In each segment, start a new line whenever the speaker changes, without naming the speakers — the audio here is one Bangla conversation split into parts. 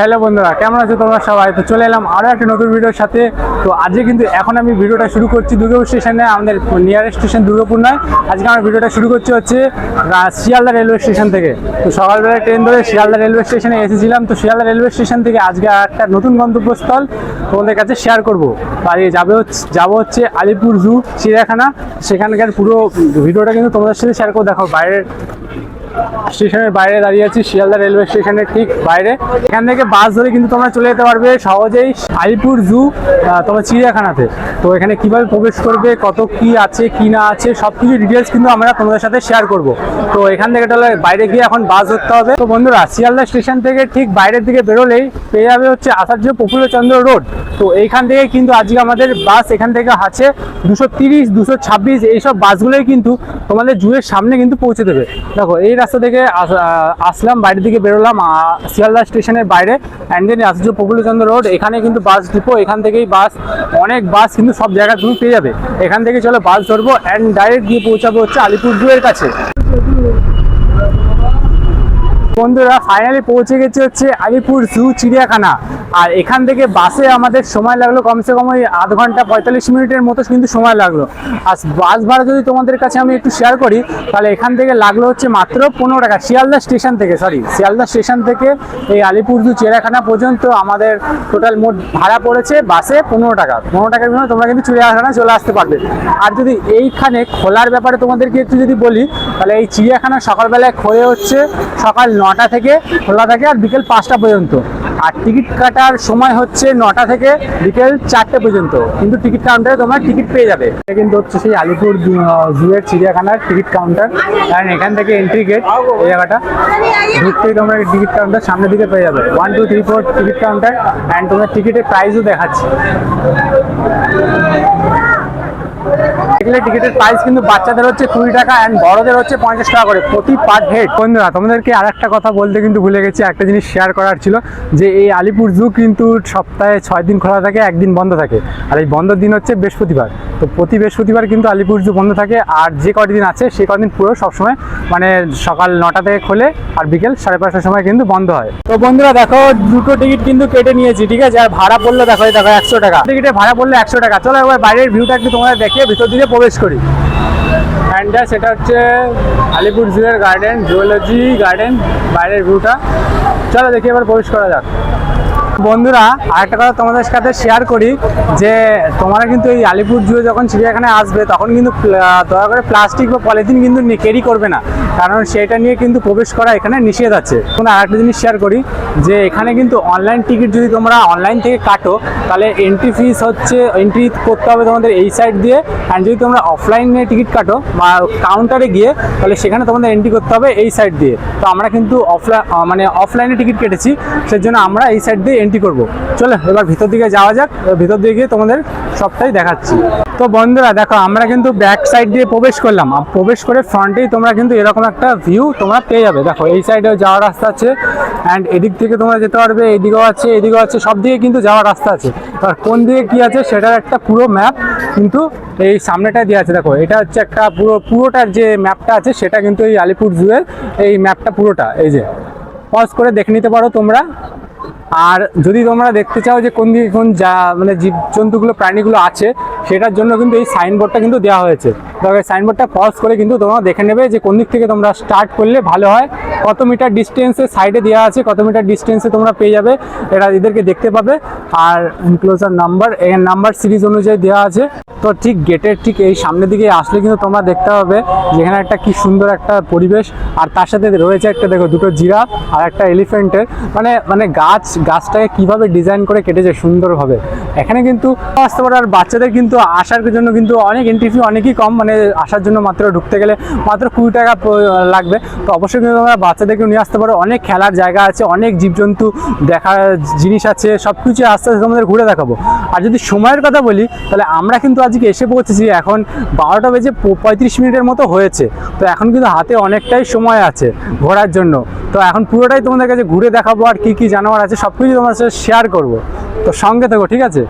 হ্যালো বন্ধুরা, কেমন আছো তোমরা সবাই? তো চলে এলাম আরও একটা নতুন ভিডিওর সাথে। তো আজকে কিন্তু এখন আমি ভিডিওটা শুরু করছি দুর্গাপুর স্টেশনে, আমাদের নিয়ারেস্ট স্টেশন দুর্গাপুর নয়। আজকে আমার ভিডিওটা শুরু করছি হচ্ছে শিয়ালদা রেলওয়ে স্টেশন থেকে। তো সকালবেলা ট্রেন ধরে শিয়ালদা রেলওয়ে স্টেশনে এসেছিলাম। তো শিয়ালদা রেলওয়ে স্টেশন থেকে আজকে একটা নতুন গন্তব্যস্থল তোমাদের কাছে শেয়ার করব। আর যাবে হচ্ছে, যাব হচ্ছে আলিপুর জু চিড়িয়াখানা। সেখানকার পুরো ভিডিওটা কিন্তু তোমাদের সাথে শেয়ার করে দেখো, বাইরের স্টেশনের বাইরে দাঁড়িয়ে আছি, শিয়ালদা রেলওয়ে স্টেশনের ঠিক বাইরে। এখান থেকে বাস ধরে কিন্তু তোমরা চলে যেতে পারবে সহজেই আলিপুর জু তোমার চিড়িয়াখানাতে। তো এখানে কীভাবে প্রবেশ করবে, কত কি আছে, কি না আছে সব কিছু ডিটেলস কিন্তু আমরা তোমাদের সাথে শেয়ার করব। তো এখান থেকে তাহলে বাইরে গিয়ে এখন বাস ধরতে হবে। তো বন্ধুরা, শিয়ালদা স্টেশন থেকে ঠিক বাইরের দিকে বেরোলেই পেয়ে যাবে হচ্ছে আচার্য প্রফুল্লচন্দ্র রোড। তো এইখান থেকে কিন্তু আজকে আমাদের বাস এখান থেকে আছে দুশো তিরিশ, দুশো ছাব্বিশ, এইসব বাসগুলোই কিন্তু তোমাদের জুয়ের সামনে কিন্তু পৌঁছে দেবে। দেখো, এই রাস্তা থেকে আসলাম বাইরের দিকে বেরোলাম শিয়ালদা স্টেশনের বাইরে and then Acharya Prafullachandra road. এখানে কিন্তু বাস ডিপো এখান থেকেই বাস অনেক বাস কিন্তু সব জায়গায় তুমি পেয়ে যাবে। এখান থেকে চলো বাস ধরবো অ্যান্ড ডাইরেক্ট গিয়ে পৌঁছাবো হচ্ছে আলিপুর জুয়ের কাছে। বন্ধুরা ফাইনালি পৌঁছে গেছে হচ্ছে আলিপুর জু চিড়িয়াখানা। আর এখান থেকে বাসে আমাদের সময় লাগল কমসে কম ওই আধ ঘণ্টা পঁয়তাল্লিশ মিনিটের মতো কিন্তু সময় লাগল। আর বাস ভাড়া যদি তোমাদের কাছে আমি একটু শেয়ার করি, তাহলে এখান থেকে লাগল হচ্ছে মাত্র পনেরো টাকা, শিয়ালদা স্টেশন থেকে সরি শিয়ালদা স্টেশন থেকে এই আলিপুর জু চিড়িয়াখানা পর্যন্ত আমাদের টোটাল মোট ভাড়া পড়েছে বাসে পনেরো টাকা। পনেরো টাকার জন্য তোমরা কিন্তু চিড়িয়াখানা চলে আসতে পারবে। আর যদি এইখানে খোলার ব্যাপারে তোমাদেরকে একটু যদি বলি, তাহলে এই চিড়িয়াখানা সকালবেলায় খোয়ে হচ্ছে সকাল নটা থেকে খোলা থাকে আর বিকেল পাঁচটা পর্যন্ত। আর টিকিট কাটার সময় হচ্ছে নটা থেকে বিকেল চারটে পর্যন্ত। কিন্তু টিকিট কাউন্টারে তোমরা টিকিট পেয়ে যাবে। এটা কিন্তু হচ্ছে সেই আলিপুর জুয়ের চিড়িয়াখানার টিকিট কাউন্টার। কারণ এখান থেকে এন্ট্রি গেট এই জায়গাটা। ঢুকতেই তোমরা টিকিট কাউন্টার সামনের দিকে পেয়ে যাবে। One two three four ticket counter. And তোমার টিকিটের প্রাইসও দেখাচ্ছি। এগুলো টিকিটের প্রাইস কিন্তু বাচ্চাদের হচ্ছে কুড়ি টাকা অ্যান্ড বড়দের হচ্ছে পঞ্চাশ টাকা করে প্রতি পার হেড বন্ধুরা, তোমাদেরকে আর একটা কথা বলতে কিন্তু ভুলে গেছি, একটা জিনিস শেয়ার করার ছিল যে এই আলিপুর জু কিন্তু সপ্তাহে ছয় দিন খোলা থাকে, একদিন বন্ধ থাকে। আর এই বন্ধের দিন হচ্ছে বৃহস্পতিবার। তো প্রতি বৃহস্পতিবার কিন্তু আলিপুর জু বন্ধ থাকে আর যে কদিন আছে, সেই কদিন পুরো সবসময় মানে সকাল নটা থেকে খোলে আর বিকেল সাড়ে পাঁচটার সময় কিন্তু বন্ধ হয়। তো বন্ধুরা, দেখো, দুটো টিকিট কিন্তু কেটে নিয়েছি, ঠিক আছে? আর ভাড়া পড়ল, দেখো দেখো, একশো টাকা। টিকিটে ভাড়া পড়ল একশো টাকা। চলো, এবার বাইরের ভিউটা একটু তোমাদের দেখিয়ে ভিতর দিকে প্রবেশ করি। অ্যান্ড সেটা হচ্ছে আলিপুর জুয়ের গার্ডেন জুওলজি গার্ডেন বাইরের ভিউটা চলো দেখি এবার প্রবেশ করা যাক। বন্ধুরা, আরেকটা কথা তোমাদের সাথে শেয়ার করি, যে তোমরা কিন্তু এই আলিপুর জুয়ে যখন চিড়িয়াখানায় আসবে, তখন কিন্তু দয়া করে প্লাস্টিক বা পলিথিন কিন্তু ক্যারি করবে না। কারণ সেটা নিয়ে কিন্তু প্রবেশ করা এখানে নিষেধ আছে। এখন আরেকটা জিনিস শেয়ার করি, যে এখানে কিন্তু অনলাইন টিকিট যদি তোমরা অনলাইন থেকে কাটো, তাহলে এন্ট্রি ফিস হচ্ছে এন্ট্রি করতে হবে তোমাদের এই সাইড দিয়ে। অ্যান্ড যদি তোমরা অফলাইনে টিকিট কাটো, বা কাউন্টারে গিয়ে, তাহলে সেখানে তোমাদের এন্ট্রি করতে হবে এই সাইড দিয়ে। তো আমরা কিন্তু অফলাইন মানে অফলাইনে টিকিট কেটেছি, সেজন্য আমরা এই সাইড দিয়ে এন্ট্রি করব। চলো, এবার ভিতর দিকে যাওয়া যাক। ভিতর দিকে গিয়ে তোমাদের সবটাই দেখাচ্ছি। তো বন্ধুরা, দেখো, আমরা কিন্তু ব্যাক সাইড দিয়ে প্রবেশ করলাম। আর প্রবেশ করে ফ্রন্টেই তোমরা কিন্তু এরকম একটা ভিউ তোমরা পেয়ে যাবে। দেখো, এই সাইডেও যাওয়ার রাস্তা আছে। অ্যান্ড এদিক থেকে তোমরা যেতে পারবে, এদিকেও আছে এদিকেও আছে, সব দিকে কিন্তু যাওয়ার রাস্তা আছে। এবার কোন দিকে কি আছে, সেটার একটা পুরো ম্যাপ কিন্তু এই সামনেটায় দেওয়া আছে। দেখো, এটা হচ্ছে একটা পুরো, পুরোটার যে ম্যাপটা আছে, সেটা কিন্তু এই আলিপুর জুয়ের এই ম্যাপটা পুরোটা। এই যে পজ করে দেখে নিতে পারো তোমরা। আর যদি তোমরা দেখতে চাও যে কোন দিকে কোন যা মানে জীবজন্তুগুলো, প্রাণীগুলো আছে, সেটার জন্য কিন্তু এই সাইনবোর্ডটা কিন্তু দেওয়া হয়েছে। তবে সাইনবোর্ডটা পজ করে কিন্তু তোমরা দেখে নেবে যে কোন দিক থেকে তোমরা স্টার্ট করলে ভালো হয়। কত মিটার ডিস্টেন্সে সাইডে দেওয়া আছে, কত মিটার ডিস্টেন্সে তোমরা পেয়ে যাবে এরা এদেরকে দেখতে পাবে। আর ইনক্লোজার নাম্বার এই নাম্বার সিরিজ অনুযায়ী দেওয়া আছে। তো ঠিক গেটের ঠিক এই সামনের দিকে আসলে কিন্তু তোমরা দেখতে পাবে যেখানে একটা কি সুন্দর একটা পরিবেশ। আর তার সাথে রয়েছে একটা, দেখো, দুটো জিরাফ আর একটা এলিফেন্টের মানে মানে গাছ গাছটাকে কীভাবে ডিজাইন করে কেটেছে সুন্দরভাবে। এখানে কিন্তু আসতে পারে, আর বাচ্চাদের কিন্তু আসার জন্য কিন্তু অনেক এন্ট্রি ফি অনেকই কম মানে আসার জন্য মাত্র ঢুকতে গেলে মাত্র কুড়ি টাকা লাগবে। তো অবশ্যই কিন্তু তোমরা বাচ্চাদেরকে নিয়ে আসতে পারো। অনেক খেলার জায়গা আছে, অনেক জীবজন্তু দেখার জিনিস আছে সব কিছু আস্তে আস্তে তোমাদের ঘুরে দেখাবো। আর যদি সময়ের কথা বলি, তাহলে আমরা কিন্তু আজকে এসে পৌঁছেছি, এখন বারোটা বেজে পঁয়ত্রিশ মিনিটের মতো হয়েছে। তো এখন কিন্তু হাতে অনেকটাই সময় আছে ঘোরার জন্য। তো এখন পুরোটাই তোমাদের কাছে ঘুরে দেখাবো, আর কি কি জানোয়ার আছে সব কিছু তোমার সাথে শেয়ার করব। তো সঙ্গে থেকো, ঠিক আছে?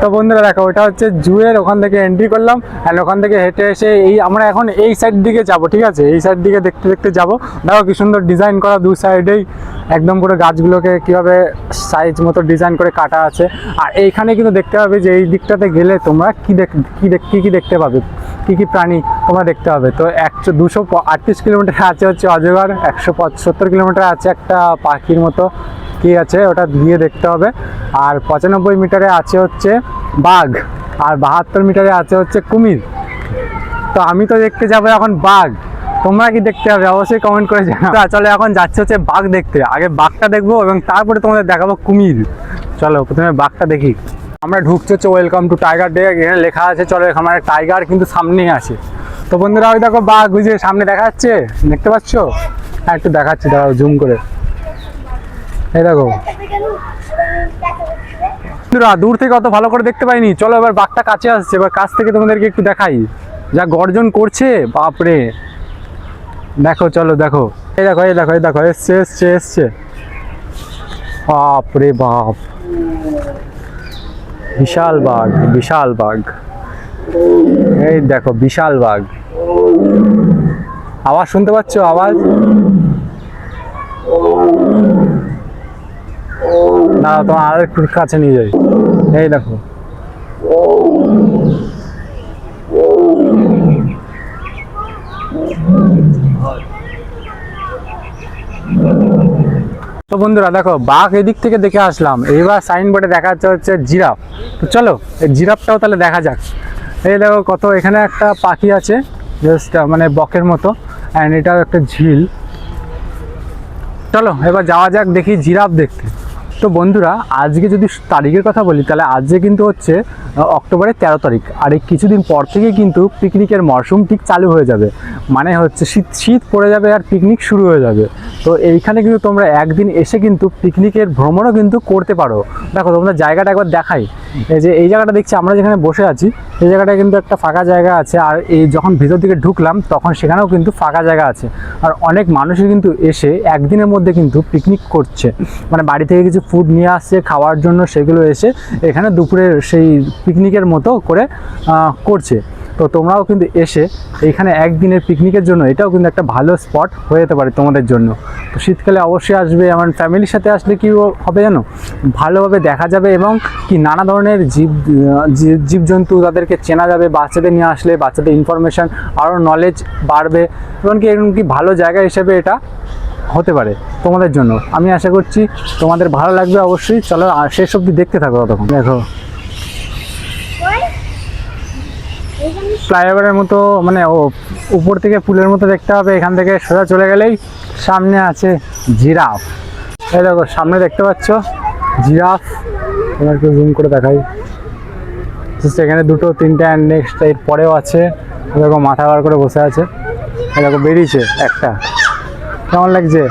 তো বন্ধুরা, দেখো, ওটা হচ্ছে জুয়ের, ওখান থেকে এন্ট্রি করলাম অ্যান্ড ওখান থেকে হেঁটে এসে এই আমরা এখন এই সাইড দিকে যাব, ঠিক আছে? এই সাইড দিকে দেখতে দেখতে যাব। দেখো, কি সুন্দর ডিজাইন করা দু সাইডেই একদম পুরো গাছগুলোকে কীভাবে সাইজ মতো ডিজাইন করে কাটা আছে। আর এইখানে কিন্তু দেখতে পাবে যে এই দিকটাতে গেলে তোমরা কী দেখ কী দেখ কী কী দেখতে পাবে? কী কী প্রাণী তোমরা দেখতে পাবে? তো একশো দুশো আটত্রিশ কিলোমিটার আছে হচ্ছে অজগর, একশো সত্তর কিলোমিটার আছে একটা পাখির মতো। কি আছে ওটা দিয়ে দেখতে হবে। আর পঁচানব্বই মিটারে আছে হচ্ছে বাঘ, আর বাহাত্তর মিটারে আছে হচ্ছে কুমির। তো আমি তো দেখতে যাব এখন বাঘ। তোমরা কি দেখতে হবে অবশ্যই কমেন্ট করে জানাও। চলো এখন যাচ্ছে হচ্ছে বাঘ দেখতে। আগে বাঘটা দেখব এবং তারপরে তোমাদের দেখাবো কুমির। চলো, প্রথমে বাঘটা দেখি। আমরা ঢুকছি হচ্ছে ওয়েলকাম টু টাইগার ডে এখানে লেখা আছে, চলো এখানে টাইগার কিন্তু সামনেই আছে। তো বন্ধুরা, ওই দেখো বাঘ, ওই যে সামনে দেখা যাচ্ছে? দেখতে পাচ্ছ? হ্যাঁ একটু দেখাচ্ছি, দাঁড়াও জুম করে। এই দেখো। বন্ধুরা, দূর থেকে অত ভালো করে দেখতে পাইনি। চলো এবার বাঘটা কাছে আসছে। এবার কাছ থেকে তোমাদেরকে একটু দেখাই। যা গর্জন করছে, বাপরে। দেখো, চলো, দেখো। এই দেখো এই দেখো এই দেখো, এসছে এসছে এসছে। বাপরে বাপ। বিশাল বাঘ বিশাল বাঘ। এই দেখো, বিশাল বাঘ। আওয়াজ শুনতে পাচ্ছ? আওয়াজ? না, তোমার আর একটু কাছে নিয়ে যাই। এই দেখো। তো বন্ধুরা, দেখো, বাঘ এদিক থেকে দেখে আসলাম। এইবার সাইনবোর্ডে দেখা যাচ্ছে হচ্ছে জিরাফ। তো চলো, এই জিরাফটাও তাহলে দেখা যাক। এই দেখো কত, এখানে একটা পাখি আছে জাস্ট মানে বকের মতো অ্যান্ড এটাও একটা ঝিল। চলো, এবার যাওয়া যাক, দেখি জিরাফ দেখতে। তো বন্ধুরা, আজকে যদি তারিখের কথা বলি, তাহলে আজকে কিন্তু হচ্ছে অক্টোবরের তেরো তারিখ। আর এই কিছুদিন পর থেকে কিন্তু পিকনিকের মরশুম ঠিক চালু হয়ে যাবে। মানে হচ্ছে শীত শীত পড়ে যাবে আর পিকনিক শুরু হয়ে যাবে। তো এইখানে কিন্তু তোমরা একদিন এসে কিন্তু পিকনিকের ভ্রমণও কিন্তু করতে পারো। দেখো তোমরা জায়গাটা একবার দেখাই। এই যে এই জায়গাটা দেখছি, আমরা যেখানে বসে আছি, এই জায়গাটা কিন্তু একটা ফাঁকা জায়গা আছে। আর এই যখন ভিতর দিকে ঢুকলাম, তখন সেখানেও কিন্তু ফাঁকা জায়গা আছে। আর অনেক মানুষই কিন্তু এসে একদিনের মধ্যে কিন্তু পিকনিক করছে। মানে বাড়ি থেকে কিছু ফুড নিয়ে আসছে, খাওয়ার জন্য সেগুলো এসে এখানে দুপুরে সেই পিকনিকের মতো করে করছে। তো তোমরাও কিন্তু এসে এইখানে একদিনের পিকনিকের জন্য, এটাও কিন্তু একটা ভালো স্পট হয়ে যেতে পারে তোমাদের জন্য। তো শীতকালে অবশ্যই আসবে, আমার ফ্যামিলির সাথে আসলে কি হবে জানো? ভালোভাবে দেখা যাবে এবং কি নানা ধরনের জীব জীবজন্তু তাদেরকে চেনা যাবে, বাচ্চাদের নিয়ে আসলে বাচ্চাদের ইনফরমেশান আরও নলেজ বাড়বে এমনকি এরকম কি ভালো জায়গা হিসেবে এটা হতে পারে তোমাদের জন্য। আমি আশা করছি তোমাদের ভালো লাগবে অবশ্যই। চলো শেষ অবধি দেখতে থাকো ততক্ষণ। দেখো। ফ্লাইওভারের মতো মানে ও উপর থেকে পুলের মতো দেখতে হবে, এখান থেকে সোজা চলে গেলেই সামনে আছে জিরাফ। এই দেখো, সামনে দেখতে পাচ্ছ জিরাফ। তোমাকে জুম করে দেখাই। সেখানে দুটো, তিনটে অ্যান্ড নেক্সট এর পরেও আছে। দেখো মাথা বার করে বসে আছে। দেখো, বেরিয়েছে একটা। কেমন লাগছে?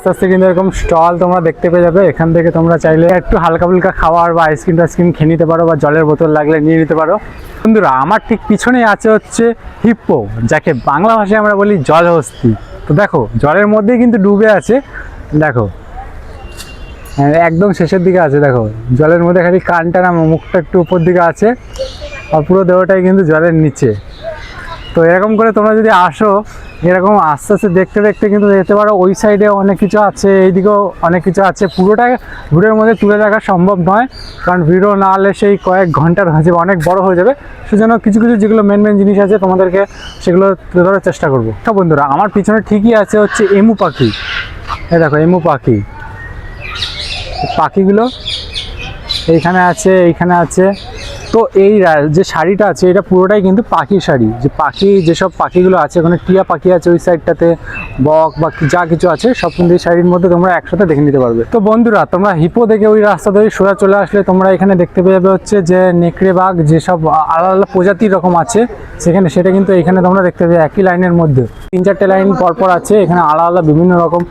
আস্তে আস্তে কিন্তু এরকম স্টল তোমরা দেখতে পেয়ে যাবে। এখান থেকে তোমরা চাইলে একটু হালকা ফুলকা খাবার বা আইসক্রিম টাইসক্রিম খেয়ে নিতে পারো বা জলের বোতল লাগলে নিয়ে নিতে পারো। বন্ধুরা আমার ঠিক পিছনেই আছে হচ্ছে হিপ্পো যাকে বাংলা ভাষায় আমরা বলি জলহস্তি তো দেখো জলের মধ্যেই কিন্তু ডুবে আছে। দেখো হ্যাঁ, একদম শেষের দিকে আছে দেখো। জলের মধ্যে খালি কানটা না মুখটা একটু উপর দিকে আছে। আর পুরো দেহটাই কিন্তু জলের নিচে। তো এরকম করে তোমরা যদি আসো এরকম আস্তে আস্তে দেখতে দেখতে কিন্তু যেতে পারো ওই সাইডে অনেক কিছু আছে, এইদিকেও অনেক কিছু আছে। পুরোটা ভিডিওর মধ্যে তুলে রাখা সম্ভব নয়, কারণ ভিডিও না হলে সেই কয়েক ঘণ্টার হয়ে যাবে, অনেক বড় হয়ে যাবে। সেজন্য কিছু কিছু যেগুলো মেন মেন জিনিস আছে তোমাদেরকে সেগুলো তুলে ধরার চেষ্টা করব। তো বন্ধুরা, আমার পিছনে ঠিকই আছে হচ্ছে এমু পাখি। এই দেখো, এমু পাখি। পাখিগুলো এইখানে আছে এইখানে আছে। তো এই যে শাড়িটা আছে, এটা পুরোটাই কিন্তু পাখির শাড়ি। যে পাখি, যেসব পাখিগুলো আছে, ওখানে টিয়া পাখি আছে ওই সাইডটাতে, বক বা যা কিছু আছে, সব কিন্তু এই শাড়ির মধ্যে তোমরা একসাথে দেখে নিতে পারবে। তো বন্ধুরা, তোমরা হিপো দেখে ওই রাস্তা ধরে সোজা চলে আসলে তোমরা এখানে দেখতে পেয়ে যাবে হচ্ছে যে নেকড়ে বাঘ যেসব আলাদা আলাদা প্রজাতির রকম আছে, সেখানে সেটা কিন্তু এখানে তোমরা দেখতে পাবে একই লাইনের মধ্যে। তিন চারটে লাইন পরপর আছে, এখানে আলাদা আলাদা বিভিন্ন রকম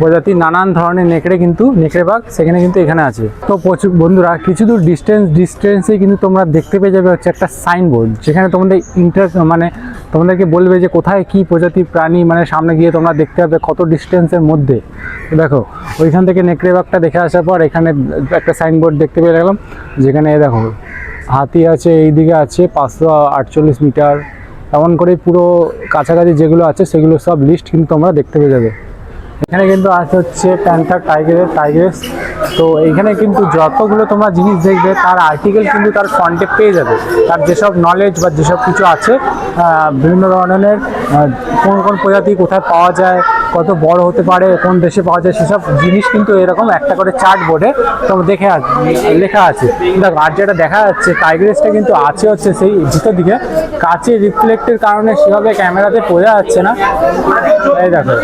প্রজাতির নানান ধরনের নেকড়ে কিন্তু, নেকড়ে বাঘ সেখানে কিন্তু এখানে আছে। তো প্রচুর, বন্ধুরা, কিছু দূর ডিস্টেন্স ডিস্টেন্সে কিন্তু তোমরা দেখতে পেয়ে যাবে হচ্ছে একটা সাইনবোর্ড যেখানে তোমাদের ইন্টার মানে তোমাদেরকে বলবে যে কোথায় কি প্রজাতির প্রাণী মানে সামনে গিয়ে তোমরা দেখতে পাবে কত ডিস্টেন্সের মধ্যে। দেখো, ওইখান থেকে নেকড়ে বাঘটা দেখে আসার পর এখানে একটা সাইনবোর্ড দেখতে পেয়ে গেলাম, যেখানে দেখো, হাতি আছে, এইদিকে আছে পাঁচশো আটচল্লিশ মিটার, এমন করে পুরো কাছাকাছি যেগুলো আছে সেগুলো সব লিস্ট কিন্তু তোমরা দেখতে পেয়ে যাবে। এখানে কিন্তু আছে হচ্ছে প্যান্থার টাইগারের টাইগারেস তো এইখানে কিন্তু যতগুলো তোমরা জিনিস দেখবে, তার আর্টিকেল কিন্তু তার ফ্রন্টে পেয়ে যাবে। তার যেসব নলেজ বা যেসব কিছু আছে বিভিন্ন ধরনের কোন কোন প্রজাতি কোথায় পাওয়া যায়, কত বড় হতে পারে, কোন দেশে পাওয়া যায়, সেসব জিনিস কিন্তু এরকম একটা করে চার্ট বোর্ডে তোমরা দেখে লেখা আছে। দেখো, আর যেটা দেখা যাচ্ছে টাইগারেসটা কিন্তু আছে হচ্ছে সেই ভিতর দিকে। কাছে রিফ্লেক্টের কারণে সেভাবে ক্যামেরাতে বোঝা যাচ্ছে না। এই দেখো।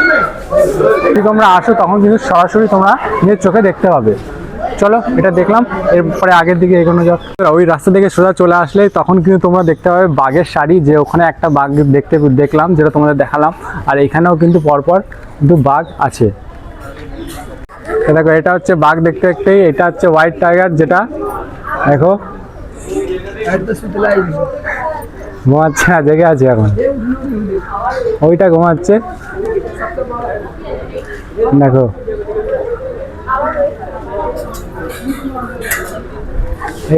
যদি তোমরা আসো, তখন কিন্তু সরাসরি তোমরা নিজের চোখে দেখতে পাবে। চলো, এটা দেখলাম, এরপরে আগের দিকে এগোনো যাক। ওই রাস্তা থেকে সোজা চলে আসলে তখন কিন্তু তোমরা দেখতে পাবে বাঘের শাড়ি যে ওখানে একটা বাঘ দেখতে দেখলাম, যেটা তোমাদের দেখালাম। আর এখানেও কিন্তু পরপর কিন্তু বাঘ আছে। দেখো, এটা হচ্ছে বাঘ দেখতে দেখতেই, এটা হচ্ছে হোয়াইট টাইগার যেটা দেখো। ঘুমাচ্ছে না, জেগে আছে এখন। ওইটা ঘুমাচ্ছে। দেখো।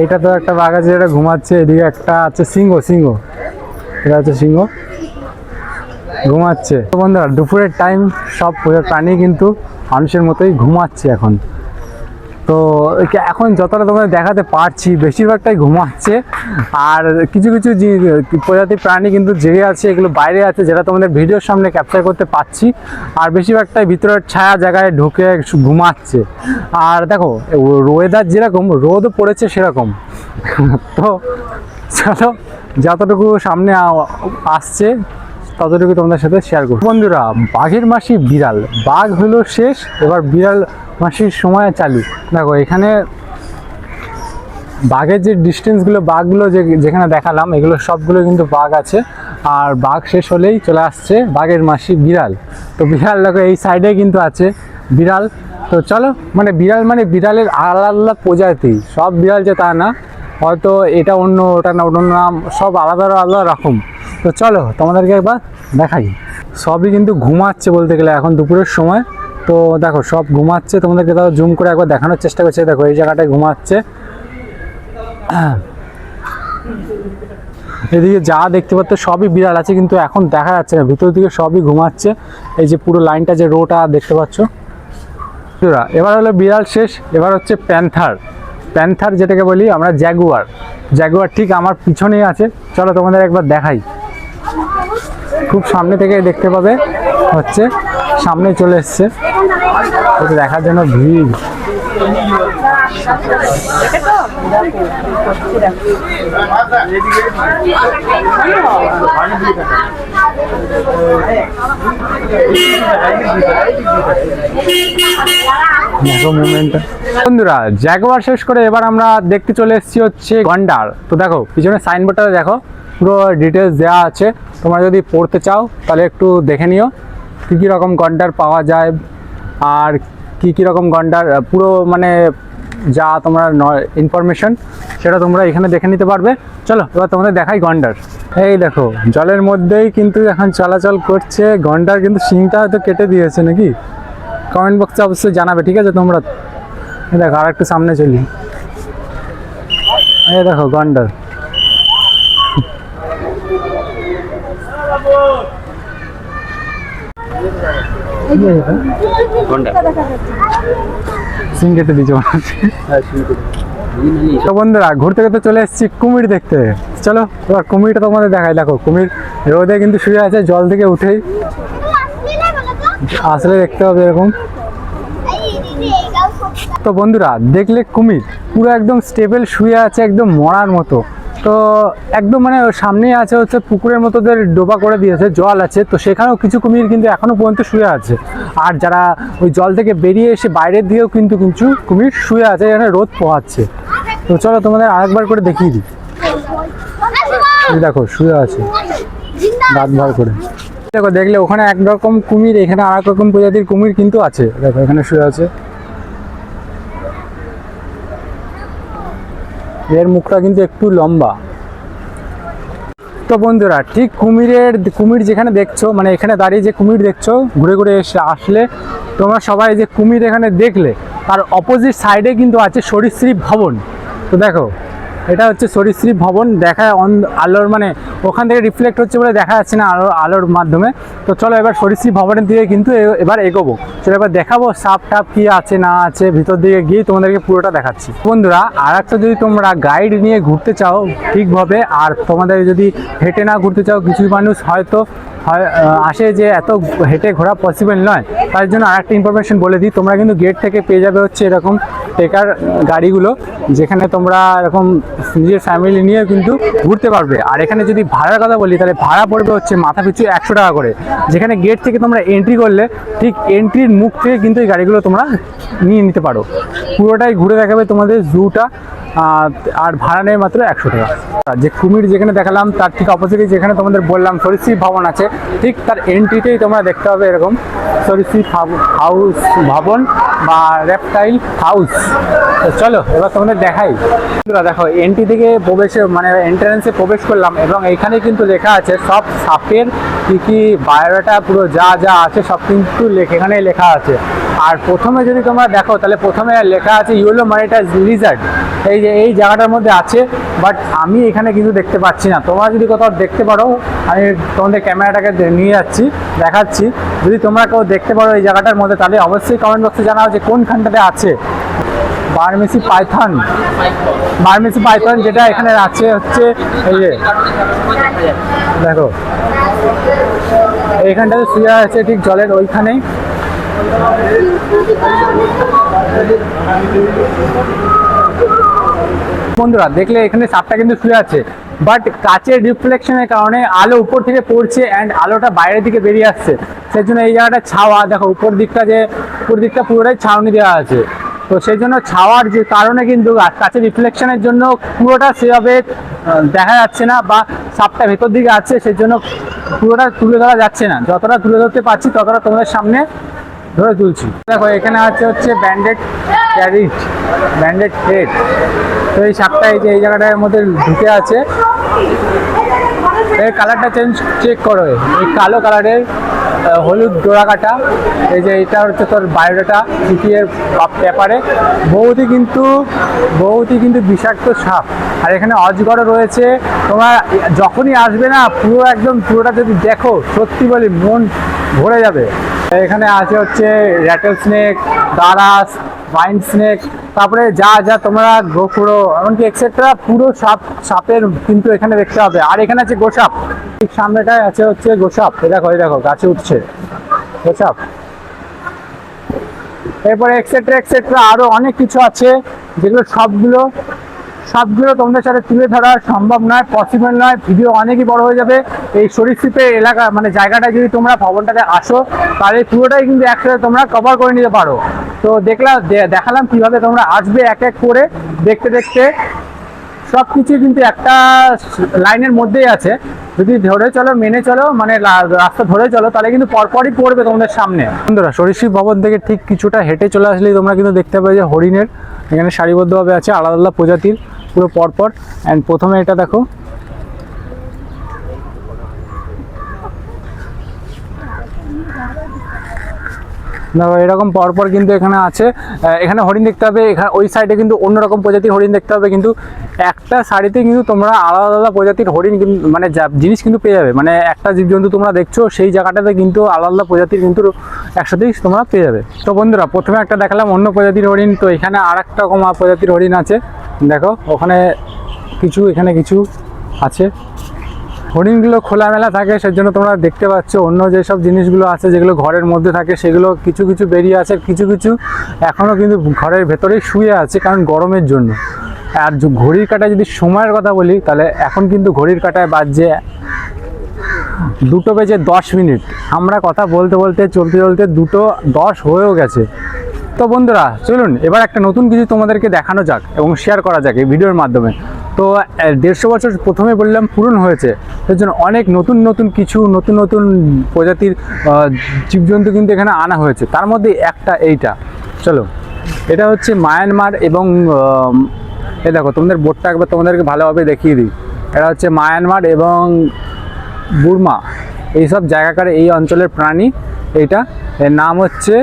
এইটা তো একটা বাঘ আছে যেটা ঘুমাচ্ছে, এদিকে একটা আছে সিংহ সিংহ। এটা হচ্ছে সিংহ। ঘুমাচ্ছে। তো বন্ধুরা, দুপুরের টাইম সব প্রাণী কিন্তু মানুষের মতোই ঘুমাচ্ছে এখন। তো এখন যতটা তোমাদের দেখাতে পারছি, বেশিরভাগটাই ঘুমাচ্ছে। আর কিছু কিছু প্রজাতির প্রাণী কিন্তু জেগে আছে, এগুলো বাইরে আছে, যেটা তোমাদের ভিডিওর সামনে ক্যাপচার করতে পারছি। আর বেশিরভাগটাই ভিতরের ছায়া জায়গায় ঢুকে ঘুমাচ্ছে। আর দেখো ওয়েদার যেরকম, রোদও পড়েছে সেরকম। তো চলো, যতটুকু সামনে আসছে, ততটুকু তোমাদের সাথে শেয়ার করব। বন্ধুরা, বাঘের মাসি বিড়াল। বাঘ হলো শেষ, এবার বিড়াল মাসির সময় চালু। দেখো, এখানে বাঘের যে ডিস্টেন্সগুলো বাঘগুলো যে যেখানে দেখালাম, এগুলো সবগুলো কিন্তু বাঘ আছে। আর বাঘ শেষ হলেই চলে আসছে বাঘের মাসি বিড়াল। তো বিড়াল দেখো, এই সাইডে কিন্তু আছে বিড়াল। তো চলো মানে বিড়াল মানে বিড়ালের আলাদা আলাদা প্রজাতি। সব বিড়াল যে তা না, হয়তো এটা অন্য, ওটা না অন্য নাম সব আলাদা আলাদা রকম। তো চলো, তোমাদেরকে একবার দেখাই। সবই কিন্তু ঘুমাচ্ছে বলতে গেলে এখন দুপুরের সময়। তো দেখো, সব ঘুমাচ্ছে। তোমাদেরকে তাও জুম করে একবার দেখানোর চেষ্টা করছে। দেখো, এই জায়গাটায় ঘুমাচ্ছে। এদিকে যা দেখতে পাচ্ছ, সবই বিড়াল আছে, কিন্তু এখন দেখা যাচ্ছে না। ভিতর দিকে সবই ঘুমাচ্ছে। এই যে পুরো লাইনটা, যে রোটা দেখতে পাচ্ছ। এবার হলো বিড়াল শেষ। এবার হচ্ছে প্যান্থার। প্যান্থার যেটাকে বলি আমরা, জ্যাগুয়ার। জ্যাগুয়ার ঠিক আমার পিছনেই আছে। চলো তোমাদের একবার দেখাই। খুব সামনে থেকে দেখতে পাবে। হচ্ছে সামনে চলে এসছে। দেখার জন্য ভিড়। বন্ধুরা জ্যাগুয়ার শেষ করে এবার আমরা দেখতে চলে এসেছি হচ্ছে গন্ডার। তো দেখো পিছনে সাইনবোর্ডটা দেখো, পুরো ডিটেলস দেওয়া আছে। তোমরা যদি পড়তে চাও, তাহলে একটু দেখে নিও। কী কী রকম গন্ডার পাওয়া যায় আর কী কী রকম গন্ডার পুরো মানে যা তোমরা ইনফরমেশন সেটা তোমরা এখানে দেখে নিতে পারবে। চলো, এবার তোমাদের দেখাই গন্ডার। এই দেখো, জলের মধ্যেই কিন্তু এখন চলাচল করছে। গন্ডার কিন্তু শিংটা হয়তো কেটে দিয়েছে নাকি? কমেন্ট বক্সে অবশ্যই জানাবে, ঠিক আছে তোমরা? দেখো আর একটু সামনে চলি। এই দেখো, গন্ডার। সিং কেটে দিয়েছে মনে হচ্ছে তো বন্ধুরা ঘুরতে ঘুরতে চলে এসেছি কুমির দেখতে। চলো এবার কুমিরটা তোমাদের দেখাই। দেখো কুমির রোদে কিন্তু শুয়ে আছে জল থেকে উঠেই। আসলে দেখতে হবে এরকম। তো বন্ধুরা দেখলে কুমির পুরো একদম স্টেবল শুয়ে আছে একদম মরার মতো। তো একদম মানে ওর সামনেই আছে হচ্ছে পুকুরের মতো ওদের ডোবা করে দিয়েছে, জল আছে। তো সেখানেও কিছু কুমির কিন্তু এখনও পর্যন্ত শুয়ে আছে। আর যারা ওই জল থেকে বেরিয়ে এসে বাইরের দিকেও কিন্তু কিছু কুমির শুয়ে আছে, এখানে রোদ পোহাচ্ছে। তো চলো তোমাদের আরেকবার করে দেখিয়ে দিই। দেখো, শুয়ে আছে। রাত ভর করে। দেখো, দেখলে ওখানে একরকম কুমির, এখানে আর রকম প্রজাতির কুমির কিন্তু আছে। দেখো, এখানে শুয়ে আছে। এর মুখটা কিন্তু একটু লম্বা। তো বন্ধুরা, ঠিক কুমিরের, কুমির যেখানে দেখছ মানে এখানে দাঁড়িয়ে যে কুমির দেখছ, ঘুরে ঘুরে এসে আসলে তোমরা সবাই যে কুমির এখানে দেখলে, তার অপোজিট সাইডে কিন্তু আছে সরীসৃপ ভবন। তো দেখো এটা হচ্ছে সরীসৃপ ভবন দেখা আলোর মানে ওখান থেকে রিফ্লেক্ট হচ্ছে বলে দেখা যাচ্ছে না আলো, আলোর মাধ্যমে। তো চলো এবার সরীসৃপ ভবনের দিকে কিন্তু এবার এগোবো। চলো এবার দেখাবো সাপ টাপ কী আছে, না আছে, ভিতর দিকে গিয়ে তোমাদেরকে পুরোটা দেখাচ্ছি। বন্ধুরা আর একটা যদি তোমরা গাইড নিয়ে ঘুরতে চাও ঠিকভাবে, আর তোমাদের যদি হেঁটে না ঘুরতে চাও, কিছু মানুষ হয়তো হয় আসে যে এত হেঁটে ঘোরা পসিবল নয়, তার জন্য আর একটা ইনফরমেশন বলে দিই, তোমরা কিন্তু গেট থেকে পেয়ে যাবে হচ্ছে এরকম টেকার গাড়িগুলো, যেখানে তোমরা এরকম নিজের ফ্যামিলি নিয়ে কিন্তু ঘুরতে পারবে। আর এখানে যদি ভাড়ার কথা বলি, তাহলে ভাড়া পড়বে হচ্ছে মাথা পিছু একশো টাকা করে। যেখানে গেট থেকে তোমরা এন্ট্রি করলে, ঠিক এন্ট্রির মুখ থেকে কিন্তু এই গাড়িগুলো তোমরা নিয়ে নিতে পারো। পুরোটাই ঘুরে দেখাবে তোমাদের জুটা আর ভাড়া নেয় মাত্র একশো টাকা। যে কুমির যেখানে দেখালাম, তার ঠিক অপোজিটে যেখানে তোমাদের বললাম সরিষি ভবন আছে ঠিক তার এন্ট্রিতেই তোমরা দেখতে হবে এরকম। সরিষি হাউস ভবন বা রেপটাইল হাউস তো চলো, এবার তোমাদের দেখাই। দেখো এন্ট্রি থেকে প্রবেশে মানে এন্ট্রান্সে প্রবেশ করলাম এবং এইখানে কিন্তু লেখা আছে, সব সাপের কি কি বায়োডাটা পুরো যা যা আছে, সব কিন্তু এখানে লেখা আছে। আর প্রথমে যদি তোমরা দেখো, তাহলে প্রথমে লেখা আছে ইউলো মানিটাইজ লিজার্ড এই যে, এই জায়গাটার মধ্যে আছে বাট আমি এখানে কিন্তু দেখতে পাচ্ছি না। তোমরা যদি কোথাও দেখতে পারো, আমি তোমাদের ক্যামেরাটাকে নিয়ে যাচ্ছি, দেখাচ্ছি। যদি তোমরা কেউ দেখতে পারো এই জায়গাটার মধ্যে, তাহলে অবশ্যই কমেন্ট বক্সে জানাও যে কোনখানটাতে আছে। বার্মেসি পাইথন। বার্মেসি পাইথন যেটা এখানে আছে হচ্ছে, এই যে, দেখো। এইখানটাতে শুয়ে আছে ঠিক জলের ওইখানেই। বন্ধুরা, দেখলে এখানে সাপটা কিন্তু শুয়ে আছে। বাট কাচের রিফ্লেকশনের কারণে আলো উপর থেকে পড়ছে অ্যান্ড আলোটা বাইরের দিকে বেরিয়ে আসছে। সেই জন্য এই জায়গাটা ছাওয়া, দেখো, উপর দিকটা যে, উপর দিকটা পুরোটাই ছাউনি দেওয়া আছে। তো সেই জন্য ছাওয়ার যে কারণে কিন্তু কাচের রিফ্লেকশনের জন্য পুরোটা সেভাবে দেখা যাচ্ছে না বা সাপটা ভেতর দিকে আছে সেই জন্য পুরোটা তুলে ধরা যাচ্ছে না। যতটা তুলে ধরতে পারছি, ততটা তোমাদের সামনে ধরে তুলছি। দেখো, এখানে আছে হচ্ছে ব্যান্ডেড ক্যারিট ব্যান্ডেড হেড তো এই সাপটা এই যে এই জায়গাটার মধ্যে ঢুকে আছে। এর কালারটা চেঞ্জ চেক করো। এই কালো কালারের হলুদ ডোরা কাটা এই যে এটা হচ্ছে তোর বায়োডাটা সিটিএর পেপারে। বহুতই কিন্তু বহুতই কিন্তু বিষাক্ত সাপ। আর এখানে অজগরও রয়েছে। তোমার যখনই আসবে না, পুরো একদম পুরোটা যদি দেখো, সত্যি বলি মন ভরে যাবে। এখানে আছে হচ্ছে র্যাটেল স্নেক দারাস ওয়াইন স্নেক তারপরে যা যা তোমরা গোকুড়ো এমনকি এক্সেট্রা পুরো সাপ, সাপের কিন্তু এখানে দেখতে হবে। আর এখানে আছে গোসাপ। ঠিক সামনেটায় আছে হচ্ছে গোসাপ। এ দেখো, এই দেখো, গাছে উঠছে। গোসাপ। এরপরে এক্সেট্রা এক্সেট্রা আরও অনেক কিছু আছে, যেগুলো সবগুলো সবগুলো তোমাদের সাথে তুলে ধরা সম্ভব নয় পসিবল নয়। ভিডিও অনেকই বড় হয়ে যাবে। এই সরীসৃপের এলাকা মানে জায়গাটা যদি তোমরা ভবনটাতে আসো, তাহলে পুরোটাই কিন্তু একসাথে তোমরা কভার করে নিতে পারো। তো দেখলাম দেখালাম কীভাবে তোমরা আসবে এক এক করে, দেখতে দেখতে। সব কিছু কিন্তু একটা লাইনের মধ্যেই আছে। যদি ধরে চলো, মেনে চলো মানে রাস্তা ধরে চলো, তাহলে কিন্তু পরপরই পড়বে তোমাদের সামনে। বন্ধুরা সরিষি ভবন থেকে ঠিক কিছুটা হেঁটে চলে আসলেই তোমরা কিন্তু দেখতে পাবে যে হরিণের, এখানে সারিবদ্ধভাবে আছে আলাদা আলাদা প্রজাতির। পুরো পরপর। অ্যান্ড প্রথমে এটা দেখো। দেখো, এরকম পরপর কিন্তু এখানে আছে। এখানে হরিণ দেখতে হবে, এখানে ওই সাইডে কিন্তু অন্যরকম প্রজাতির হরিণ দেখতে হবে, কিন্তু একটা শাড়িতে কিন্তু তোমরা আলাদা আলাদা প্রজাতির হরিণ মানে জিনিস কিন্তু পেয়ে যাবে। মানে একটা জীবজন্তু তোমরা দেখছ, সেই জায়গাটাতে কিন্তু আলাদা আলাদা প্রজাতির কিন্তু একসাথেই তোমরা পেয়ে যাবে। তো বন্ধুরা, প্রথমে একটা দেখালাম অন্য প্রজাতির হরিণ, তো এখানে আর একটা রকম প্রজাতির হরিণ আছে। দেখো, ওখানে কিছু, এখানে কিছু আছে। হরিণগুলো খোলামেলা থাকে, সেজন্য তোমরা দেখতে পাচ্ছ অন্য যেসব জিনিসগুলো আছে, যেগুলো ঘরের মধ্যে থাকে, সেগুলো কিছু কিছু বেরিয়ে আছে, কিছু কিছু এখনও কিন্তু ঘরের ভেতরেই শুয়ে আছে, কারণ গরমের জন্য। আর ঘড়ির কাটায় যদি সময়ের কথা বলি, তাহলে এখন কিন্তু ঘড়ির কাটায় বাজছে দুটো বেজে দশ মিনিট। আমরা কথা বলতে বলতে, চলতে চলতে দুটো দশ হয়েও গেছে। তো বন্ধুরা, চলুন, এবার একটা নতুন কিছু তোমাদেরকে দেখানো যাক এবং শেয়ার করা যাক এই ভিডিওর মাধ্যমে। তো দেড়শো বছর প্রথমে বললাম পূরণ হয়েছে, এর জন্য অনেক নতুন নতুন কিছু, নতুন নতুন প্রজাতির জীবজন্তু কিন্তু এখানে আনা হয়েছে। তার মধ্যে একটা এইটা। চলো, এটা হচ্ছে মায়ানমার এবং এ দেখো, তোমাদের বোর্ডটা একবার তোমাদেরকে ভালোভাবে দেখিয়ে দিই। এটা হচ্ছে মায়ানমার এবং বুরমা। এইসব জায়গাকার এই অঞ্চলের প্রাণী, এইটা। এর নাম হচ্ছে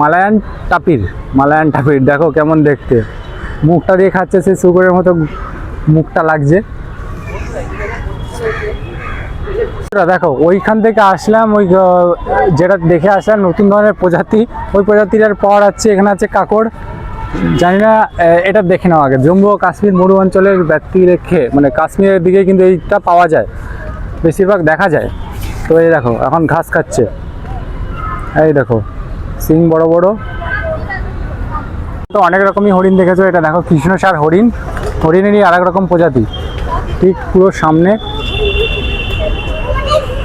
মালায়ান টাপির মালায়ান টাপির, দেখো কেমন দেখতে। মুখটা দিয়ে খাচ্ছে সে শুকুরের মতো মুখটা লাগছে। দেখো, ওইখান থেকে আসলাম, ওই যেটা দেখে আসলাম, নতুন ধরনের প্রজাতি। ওই প্রজাতির আর পর আছে, এখানে আছে কাকড়। জানি না এটা দেখে নাও আগে। জম্মু ও কাশ্মীর মরু অঞ্চলের ব্যক্তি রেখে মানে কাশ্মীরের দিকে কিন্তু এইটা পাওয়া যায়। বেশিরভাগ দেখা যায়। তো এই দেখো, এখন ঘাস খাচ্ছে। এই দেখো। সিং বড় বড়। তো অনেক রকমই হরিণ দেখেছ, এটা দেখো কৃষ্ণসার হরিণ। হরিণেরই আর এক রকম প্রজাতি। ঠিক পুরো সামনে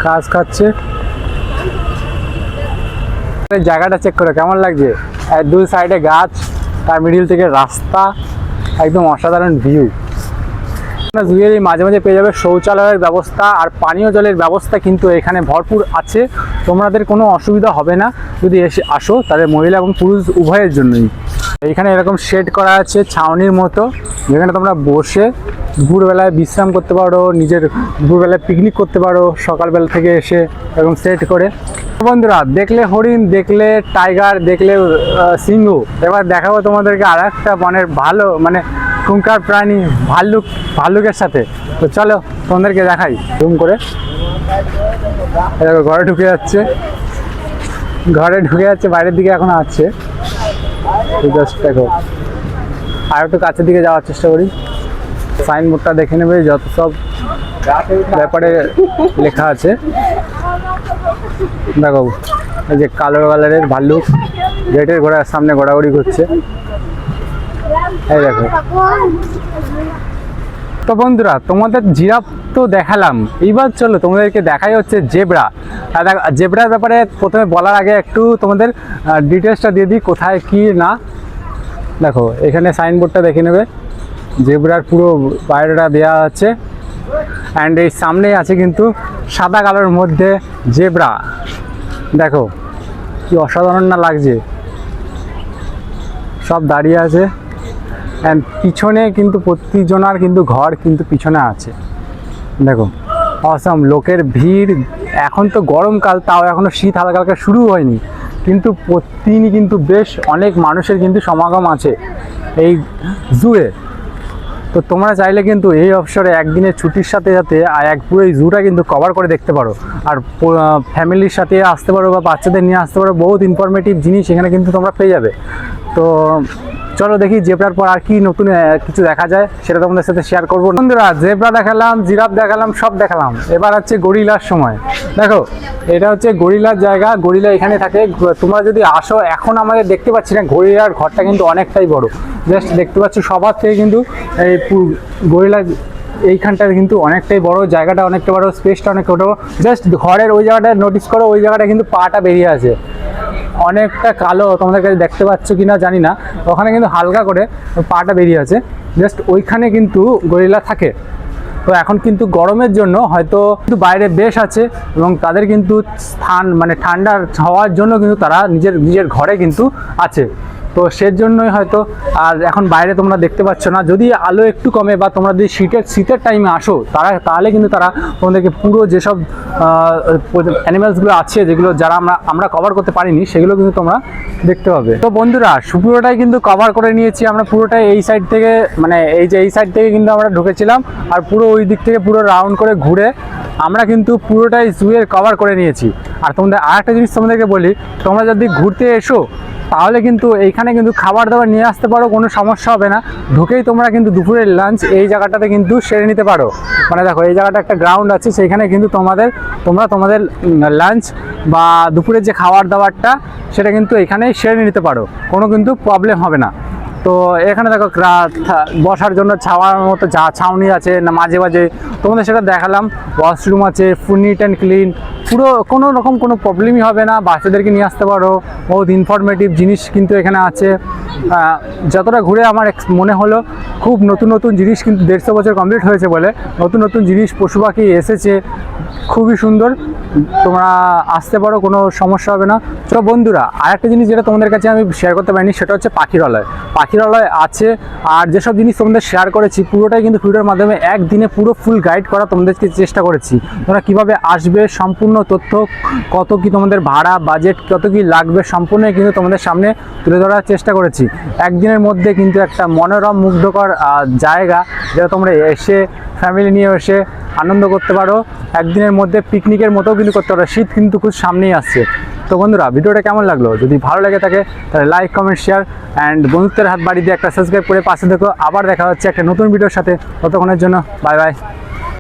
কাজ খাচ্ছে জায়গাটা চেক করে, কেমন লাগছে? দুই সাইডে গাছ, তার মিডিল থেকে রাস্তা, একদম অসাধারণ ভিউ জুয়ের এই মাঝে মাঝে পেয়ে যাবে। শৌচালয়ের ব্যবস্থা আর পানীয় জলের ব্যবস্থা কিন্তু এখানে ভরপুর আছে। তোমাদের কোনো অসুবিধা হবে না। যদি এসে আসো তাদের মহিলা এবং পুরুষ উভয়ের জন্যই। এইখানে এরকম শেড করা আছে ছাউনির মতো। যেখানে তোমরা বসে দুপুরবেলায় বিশ্রাম করতে পারো, নিজের দুপুরবেলায় পিকনিক করতে পারো, সকালবেলা থেকে এসে এরকম সেট করে। বন্ধুরা, দেখলে হরিণ, দেখলে টাইগার দেখলে সিংহ। এবার দেখাবো তোমাদেরকে আর একটা বনের ভালো মানে খুঙ্কার প্রাণী ভাল্লুক, ভাল্লুকের সাথে। তো চলো, তোমাদেরকে দেখাই। জুম করে। দেখো, ঘরে ঢুকে যাচ্ছে। ঘরে ঢুকে যাচ্ছে, বাইরের দিকে এখন আছে। দেখো। আর একটু কাছের দিকে যাওয়ার চেষ্টা করি। সাইনবোর্ডটা দেখে নেবে, যত সব ব্যাপারে লেখা আছে। দেখো, এই যে কালো কালারের ভাল্লুক গেটের ঘোড়ার সামনে ঘোরাঘুরি করছে। এই দেখো। তো বন্ধুরা, তোমাদের জিরাফ তো দেখালাম। এইবার চলো তোমাদেরকে দেখাই হচ্ছে জেব্রা। জেব্রার ব্যাপারে প্রথমে বলার আগে একটু তোমাদের ডিটেলসটা দিয়ে দিই, কোথায়, কি, না। দেখো, এখানে সাইনবোর্ডটা দেখে নেবে। জেব্রার পুরো বাইরেটা দেওয়া আছে। অ্যান্ড এই সামনেই আছে কিন্তু সাদা কালোর মধ্যে জেব্রা। দেখো, কি অসাধারণ না লাগছে? সব দাঁড়িয়ে আছে। অ্যান্ড পিছনে কিন্তু প্রতিজনার কিন্তু ঘর কিন্তু পিছনে আছে। দেখো অসম লোকের ভিড়। এখন তো গরমকাল, তাও এখনও শীত হালকা হালকা শুরু হয়নি। কিন্তু প্রতিদিনই কিন্তু বেশ অনেক মানুষের কিন্তু সমাগম আছে এই জুয়ে তো তোমরা চাইলে কিন্তু এই অবসরে একদিনের ছুটির সাথে সাথে আর এক পুরো এই জুটা কিন্তু কভার করে দেখতে পারো। আর ফ্যামিলির সাথে আসতে পারো বা বাচ্চাদের নিয়ে আসতে পারো, বহুত ইনফরমেটিভ জিনিস এখানে কিন্তু তোমরা পেয়ে যাবে। তো চলো দেখি জেব্রার পর আর কি নতুন কিছু দেখা যায়, সেটা তোমাদের সাথে শেয়ার করব। বন্ধুরা, জেব্রা দেখালাম, জিরাফ দেখালাম, সব দেখালাম। এবার হচ্ছে গরিলার সময়। দেখো, এটা হচ্ছে গরিলার জায়গা, গরিলা এখানে থাকে। তোমরা যদি আসো, এখন আমাদের দেখতে পাচ্ছি না, গরিলার ঘরটা কিন্তু অনেকটাই বড়। জাস্ট দেখতে পাচ্ছ, সবার থেকে কিন্তু এই গরিলা এইখানটা কিন্তু অনেকটাই বড়, জায়গাটা অনেকটা বড় স্পেসটা অনেক বড়। জাস্ট ঘরের ওই জায়গাটা নোটিস করো, ওই জায়গাটা কিন্তু পাটা বেরিয়ে আছে অনেকটা কালো তোমাদের কাছে দেখতে পাচ্ছ কি না জানি না। ওখানে কিন্তু হালকা করে পাটা বেরিয়ে আছে। জাস্ট ওইখানে কিন্তু গরিলা থাকে। তো এখন কিন্তু গরমের জন্য হয়তো কিন্তু বাইরে বেশ আছে এবং তাদের কিন্তু স্থান মানে ঠান্ডা হওয়ার জন্য কিন্তু তারা নিজের নিজের ঘরে কিন্তু আছে। তো সের জন্যই হয়তো আর এখন বাইরে তোমরা দেখতে পাচ্ছ না। যদি আলো একটু কমে বা তোমরা যদি শীতের শীতের টাইমে আসো, তারা, তাহলে কিন্তু তারা তোমাদেরকে পুরো যেসব অ্যানিমালসগুলো আছে, যেগুলো যারা আমরা আমরা কভার করতে পারিনি, সেগুলো কিন্তু তোমরা দেখতে পাবে। তো বন্ধুরা পুরোটাই কিন্তু কভার করে নিয়েছি। আমরা পুরোটাই এই সাইড থেকে মানে এই যে, এই সাইড থেকে কিন্তু আমরা ঢুকেছিলাম। আর পুরো ওই দিক থেকে পুরো রাউন্ড করে ঘুরে আমরা কিন্তু পুরোটাই জুয়ের কভার করে নিয়েছি। আর তোমাদের আর একটা জিনিস তোমাদেরকে বলি, তোমরা যদি ঘুরতে এসো তাহলে কিন্তু এইখানে কিন্তু খাবার দাবার নিয়ে আসতে পারো, কোনো সমস্যা হবে না। ঢুকেই তোমরা কিন্তু দুপুরের লাঞ্চ এই জায়গাটাতে কিন্তু সেরে নিতে পারো। মানে দেখো, এই জায়গাটা একটা গ্রাউন্ড আছে, সেইখানে কিন্তু তোমাদের, তোমরা তোমাদের লাঞ্চ বা দুপুরের যে খাবার দাবারটা সেটা কিন্তু এখানেই সেরে নিতে পারো। কোনো কিন্তু প্রবলেম হবে না। তো এখানে দেখো বসার জন্য ছাওয়ার মতো ছাউনি আছে, না মাঝে মাঝে তোমাদের সেটা দেখালাম। ওয়াশরুম আছে ফুল নিট অ্যান্ড ক্লিন পুরো কোনো রকম কোনো প্রবলেমই হবে না, বাচ্চাদেরকে নিয়ে আসতে পারো। বহুত ইনফরমেটিভ জিনিস কিন্তু এখানে আছে। যতটা ঘুরে আমার মনে হলো, খুব নতুন নতুন জিনিস কিন্তু দেড়শো বছর কমপ্লিট হয়েছে বলে। নতুন নতুন জিনিস, পশু পাখি এসেছে, খুবই সুন্দর। তোমরা আসতে পারো, কোনো সমস্যা হবে না। তো বন্ধুরা আর একটা জিনিস যেটা তোমাদের কাছে আমি শেয়ার করতে পারিনি, সেটা হচ্ছে পাখিরালয় পাখিরালয় আছে, আর যেসব জিনিস তোমাদের শেয়ার করেছি, পুরোটাই কিন্তু ভিডিওর মাধ্যমে, একদিনে পুরো ফুল গাইড করা তোমাদেরকে চেষ্টা করেছি। তোমরা কীভাবে আসবে, সম্পূর্ণ তথ্য, কত কি তোমাদের ভাড়া বাজেট কত কি লাগবে সম্পূর্ণই কিন্তু তোমাদের সামনে তুলে ধরার চেষ্টা করেছি। একদিনের মধ্যে কিন্তু একটা মনোরম, মুগ্ধকর জায়গা যেটা তোমরা এসে ফ্যামিলি নিয়ে এসে আনন্দ করতে পারো। একদিনের মধ্যে পিকনিকের মতো কিন্তু করতে পারো। শীত কিন্তু খুব সামনেই আসছে। তো বন্ধুরা, ভিডিওটা কেমন লাগল? যদি ভালো লেগে থাকে, তাহলে লাইক কমেন্ট শেয়ার অ্যান্ড বন্ধুত্বের হাত বাড়ি দিয়ে একটা সাবস্ক্রাইব করে পাশে দেখো আবার দেখা হচ্ছে একটা নতুন ভিডিওর সাথে। ততক্ষণের জন্য বাই বাই